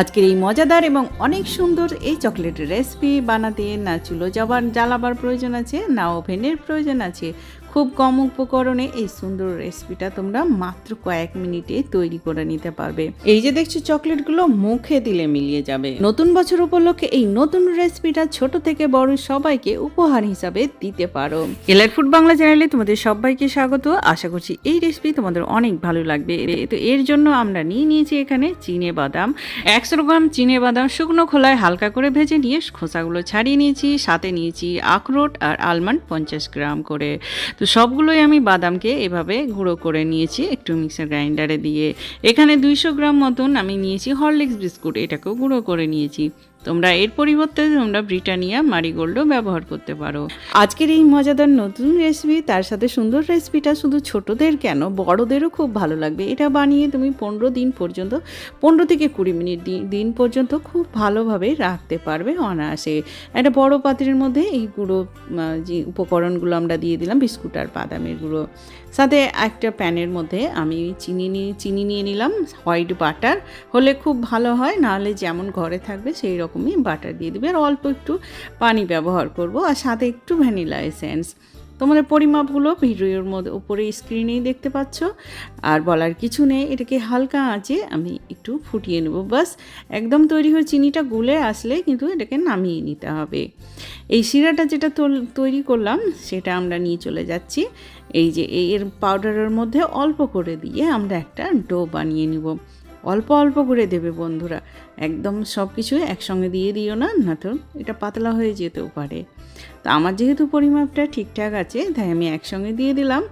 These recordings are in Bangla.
আজকের এই মজাদার এবং অনেক সুন্দর এই চকলেটের রেসিপি বানাতে না চুলো যাবার জ্বালাবার প্রয়োজন আছে, না ওভেনের প্রয়োজন আছে। খুব কম উপকরণে এই সুন্দর রেসিপিটা তোমরা মাত্র কয়েক মিনিটে তৈরি করে নিতে পারবে। এই যে দেখছ চকলেটগুলো মুখে দিলে মিলিয়ে যাবে। নতুন বছর উপলক্ষে এই নতুন রেসিপিটা ছোট থেকে বড় সবাইকে উপহার হিসাবে দিতে পারো। এলার ফুড বাংলা চ্যানেলে তোমাদের সবাইকে স্বাগত। আশা করছি এই রেসিপি তোমাদের অনেক ভালো লাগবে। তো এর জন্য আমরা নিয়ে নিয়েছি এখানে চিনে বাদাম। একশো গ্রাম চিনে বাদাম শুকনো খোলায় হালকা করে ভেজে নিয়ে খোসাগুলো ছাড়িয়ে নিয়েছি। সাথে নিয়েছি আখরোট আর আলমন্ড পঞ্চাশ গ্রাম করে। সবগুলোই আমি বাদামকে এভাবে গুঁড়ো করে নিয়েছি, একটু মিক্সার গ্রাইন্ডারে দিয়ে। এখানে দুইশো গ্রাম মতন আমি নিয়েছি হরলিক্স বিস্কুট, এটাকেও গুঁড়ো করে নিয়েছি। তোমরা এর পরিবর্তে তোমরা ব্রিটানিয়া মারিগোল্ডও ব্যবহার করতে পারো। আজকের এই মজাদার নতুন রেসিপি, তার সাথে সুন্দর রেসিপিটা শুধু ছোটদের কেন, বড়দেরও খুব ভালো লাগবে। এটা বানিয়ে তুমি পনেরো দিন পর্যন্ত, পনেরো থেকে কুড়ি মিনিট দিন পর্যন্ত খুব ভালোভাবে রাখতে পারবে অনায়াসে। একটা বড় পাত্রের মধ্যে এই গুঁড়ো যে উপকরণগুলো আমরা দিয়ে দিলাম, বিস্কুট আর বাদামের গুঁড়ো। সাথে একটা প্যানের মধ্যে আমি চিনি নিয়ে চিনি নিয়ে নিলাম, হোয়াইট বাটার। হলে খুব ভালো হয়, নাহলে যেমন ঘরে থাকবে সেই রকমই বাটার দিয়ে দেবে। আর অল্প একটু পানি ব্যবহার করব। আর সাথে একটু ভ্যানিলা এসেন্স। তোমাদের পরিমাপগুলো ভিডিওর মধ্যে উপরে স্ক্রিনেই দেখতে পাচ্ছ। আর বলার কিছু নেই, এটাকে হালকা আঁচে আমি একটু ফুটিয়ে নেব। বাস, একদম তৈরি হয়ে চিনিটা গুলে আসলে কিন্তু এটাকে নামিয়ে নিতে হবে। এই শিরাটা যেটা তৈরি করলাম, সেটা আমরা নিয়ে চলে যাচ্ছি। এই যে এর পাউডারের মধ্যে অল্প করে দিয়ে আমরা একটা ডো বানিয়ে নিব। অল্প অল্প করে দেবে বন্ধুরা। একদম সব কিছু একসঙ্গে দিয়ে দিও না না তো এটা পাতলা হয়ে যেতেও পারে। তো আমার যেহেতু পরিমাপটা ঠিকঠাক আছে, তাই আমি একসঙ্গে দিয়ে দিলাম।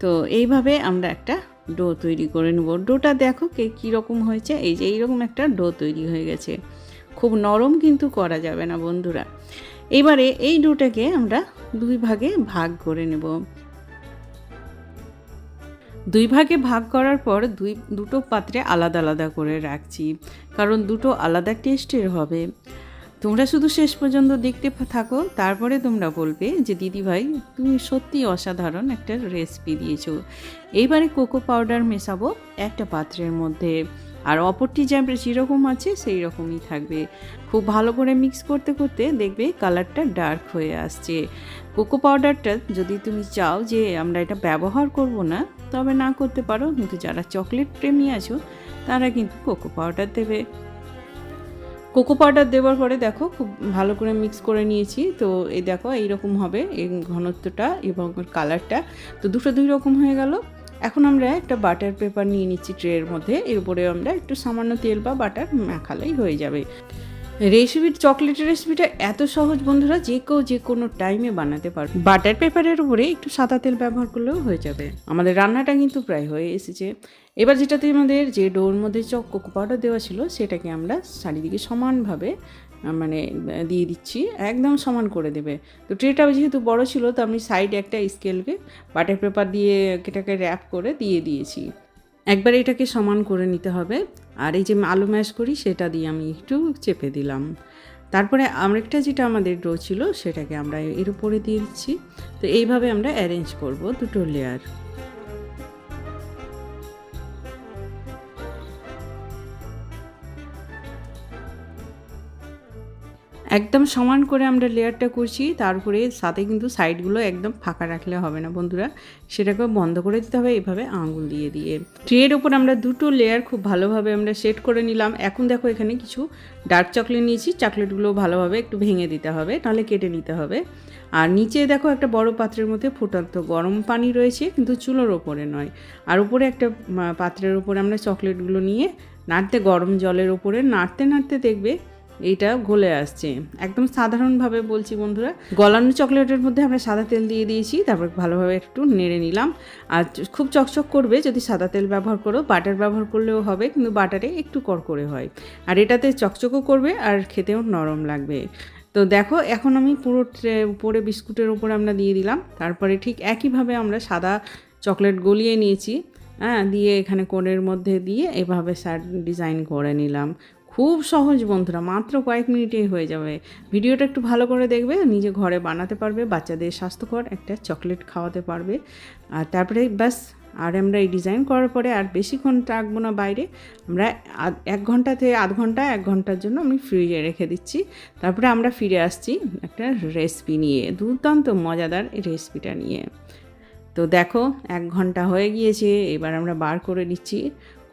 তো এইভাবে আমরা একটা ডো তৈরি করে নেব। ডোটা দেখো কে কীরকম হয়েছে। এই যে এইরকম একটা ডো তৈরি হয়ে গেছে। খুব নরম কিন্তু করা যাবে না বন্ধুরা। এবারে এই ডোটাকে আমরা দুই ভাগে ভাগ করে নেব। দুই ভাগে ভাগ করার পর দুই, দুটো পাত্রে আলাদা আলাদা করে রাখছি। কারণ দুটো আলাদা টেস্টের হবে। তোমরা শুধু শেষ পর্যন্ত দেখতে থাকো, তারপরে তোমরা বলবে যে দিদি ভাই তুমি সত্যি অসাধারণ একটা রেসিপি দিয়েছ। এইবারে কোকো পাউডার মেশাবো একটা পাত্রের মধ্যে। আর অপরটি যা যেরকম আছে সেই রকমই থাকবে। খুব ভালো করে মিক্স করতে করতে দেখবে কালারটা ডার্ক হয়ে আসছে। কোকো পাউডারটা যদি তুমি চাও যে, আমরা এটা ব্যবহার করব না, তবে না করতে পারো। কিন্তু যারা চকলেট প্রেমী আছো, তারা কিন্তু কোকো পাউডার দেবে। কোকো পাউডার দেওয়ার পরে দেখো খুব ভালো করে মিক্স করে নিয়েছি। তো এই দেখো এইরকম হবে এই ঘনত্বটা এবং কালারটা। তো দুটো দুই রকম হয়ে গেল। এখন আমরা একটা বাটার পেপার নিয়ে নিচ্ছি ট্রের মধ্যে। এর উপরে আমরা একটু সামান্য তেল বা বাটার মাখালেই হয়ে যাবে। রেসিপির, চকলেটের রেসিপিটা এত সহজ বন্ধুরা, যে কেউ যে কোনো টাইমে বানাতে পারবে। বাটার পেপারের উপরে একটু সাদা তেল ব্যবহার করলেও হয়ে যাবে। আমাদের রান্নাটা কিন্তু প্রায় হয়ে এসেছে। এবার যেটাতে আমাদের যে ডোর মধ্যে চক কোকো পাউডার দেওয়া ছিল, সেটাকে আমরা চারিদিকে সমানভাবে মানে দিয়ে দিচ্ছি। একদম সমান করে দেবে। তো ট্রেটা যেহেতু বড় ছিল, তো আমি সাইডে একটা স্কেলকে বাটার পেপার দিয়ে এটাকে র্যাপ করে দিয়ে দিয়েছি। একবার এটাকে সমান করে নিতে হবে। আর এই যে আলু ম্যাশ করি, সেটা দিয়ে আমি একটু চেপে দিলাম। তারপরে আরেকটা যেটা আমাদের ডো ছিল, সেটাকে আমরা এর উপরে দিয়ে দিচ্ছি। তো এইভাবে আমরা অ্যারেঞ্জ করব দুটো লেয়ার একদম সমান করে আমরা লেয়ারটা করছি, তারপরে সাথে কিন্তু সাইডগুলো একদম ফাঁকা রাখলে হবে না বন্ধুরা। সেটাকে বন্ধ করে দিতে হবে, এভাবে আঙুল দিয়ে দিয়ে। ট্রের ওপর আমরা দুটো লেয়ার খুব ভালোভাবে আমরা সেট করে নিলাম। এখন দেখো এখানে কিছু ডার্ক চকলেট নিয়েছি, চকলেটগুলো ভালোভাবে একটু ভেঙে দিতে হবে, নাহলে কেটে নিতে হবে। আর নিচে দেখো একটা বড় পাত্রের মধ্যে ফুটান্ত গরম পানি রয়েছে, কিন্তু চুলোর ওপরে নয়। আর উপরে একটা পাত্রের ওপরে আমরা চকলেটগুলো নিয়ে নাড়তে, গরম জলের ওপরে নাড়তে নাড়তে দেখবে এইটা গলে আসছে। একদম সাধারণভাবে বলছি বন্ধুরা, গলানো চকলেটের মধ্যে আমরা সাদা তেল দিয়ে দিয়েছি, তারপর ভালোভাবে একটু নেড়ে নিলাম। আর খুব চকচক করবে যদি সাদা তেল ব্যবহার করো, বাটার ব্যবহার করলেও হবে, কিন্তু বাটারে একটু করকরে হয়। আর এটাতে চকচকও করবে আর খেতেও নরম লাগবে। তো দেখো, এখন আমি পুরো উপরে বিস্কুটের উপরে আমরা দিয়ে দিলাম। তারপরে ঠিক একইভাবে আমরা সাদা চকলেট গলিয়ে নিয়েছি। হ্যাঁ দিয়ে এখানে কোণের মধ্যে দিয়ে এভাবে স্যার ডিজাইন করে নিলাম। খুব সহজ বন্ধুরা, মাত্র কয়েক মিনিটেই হয়ে যাবে। ভিডিওটা একটু ভালো করে দেখবে, নিজে ঘরে বানাতে পারবে, বাচ্চাদের স্বাস্থ্যকর একটা চকলেট খাওয়াতে পারবে। আর তারপরে ব্যাস, আর আমরা এই ডিজাইন করার পরে আর বেশিক্ষণ রাখব না বাইরে। আমরা এক ঘণ্টা থেকে আধ ঘণ্টা, এক ঘণ্টার জন্য আমি ফ্রিজে রেখে দিচ্ছি। তারপরে আমরা ফিরে আসছি একটা রেসিপি নিয়ে, দুর্দান্ত, মজাদার রেসিপিটা নিয়ে। তো দেখো, এক ঘণ্টা হয়ে গিয়েছে, এবার আমরা বার করে নিচ্ছি।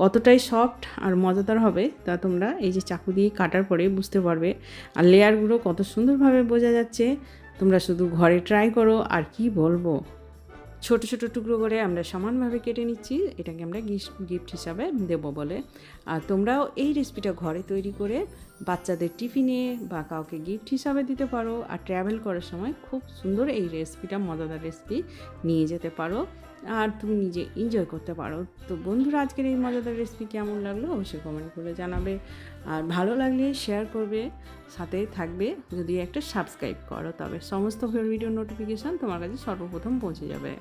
কতটাই সফট আর মজাদার হবে তা তোমরা এই যে চাকু দিয়ে কাটার পরে বুঝতে পারবে। আর লেয়ারগুলো কত সুন্দরভাবে বোঝা যাচ্ছে। তোমরা শুধু ঘরে ট্রাই করো, আর কি বলব? ছোট ছোট টুকরো করে আমরা সমানভাবে কেটে নিচ্ছি। এটাকে আমরা গিফট হিসাবে দেব বলে। আর তোমরাও এই রেসিপিটা ঘরে তৈরি করে বাচ্চাদের টিফিনে বা কাউকে গিফট হিসাবে দিতে পারো। আর ট্র্যাভেল করার সময় খুব সুন্দর এই রেসিপিটা, মজাদার রেসিপি নিয়ে যেতে পারো। আর তুমি নিজে এনজয় করতে পারো। তো বন্ধুরা, আজকের এই মজাদার রেসিপি কেমন লাগল অবশ্যই কমেন্ট করে জানাবে। আর ভালো লাগলে শেয়ার করবে, সাথে থাকবে। যদি একটা সাবস্ক্রাইব করো, তবে সমস্ত ভিডিও নোটিফিকেশান তোমার কাছে সর্বপ্রথম পৌঁছে যাবে।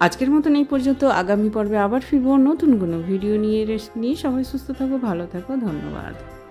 আজকের মতন এই পর্যন্ত। আগামী পর্বে আবার ফিরবো নতুন কোনো ভিডিও নিয়ে। রেস নিয়ে সবাই সুস্থ থাকো, ভালো থাকো, ধন্যবাদ।